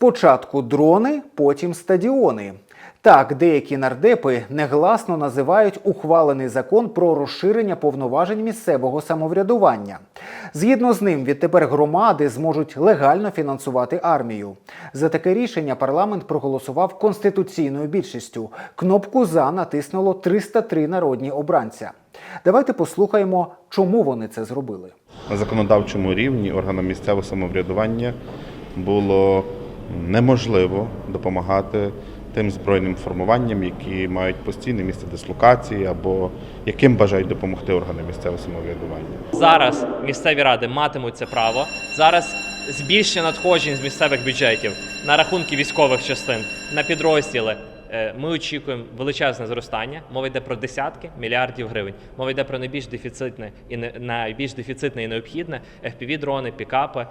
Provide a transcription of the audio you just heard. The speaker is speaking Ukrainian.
Спочатку дрони, потім стадіони. Так, деякі нардепи негласно називають ухвалений закон про розширення повноважень місцевого самоврядування. Згідно з ним, відтепер громади зможуть легально фінансувати армію. За таке рішення парламент проголосував конституційною більшістю. Кнопку за натиснуло 303 народні обранця. Давайте послухаємо, чому вони це зробили. на законодавчому рівні органам місцевого самоврядування було неможливо допомагати тим збройним формуванням, які мають постійне місце дислокації або яким бажають допомогти органи місцевого самоврядування. Зараз місцеві ради матимуть це право. Зараз збільшення надходжень з місцевих бюджетів на рахунки військових частин, на підрозділи. Е, Ми очікуємо величезне зростання. Мова йде про десятки мільярдів гривень. Мова йде про найбільш дефіцитне і найбільш дефіцитне і необхідне fpv дрони пікапи,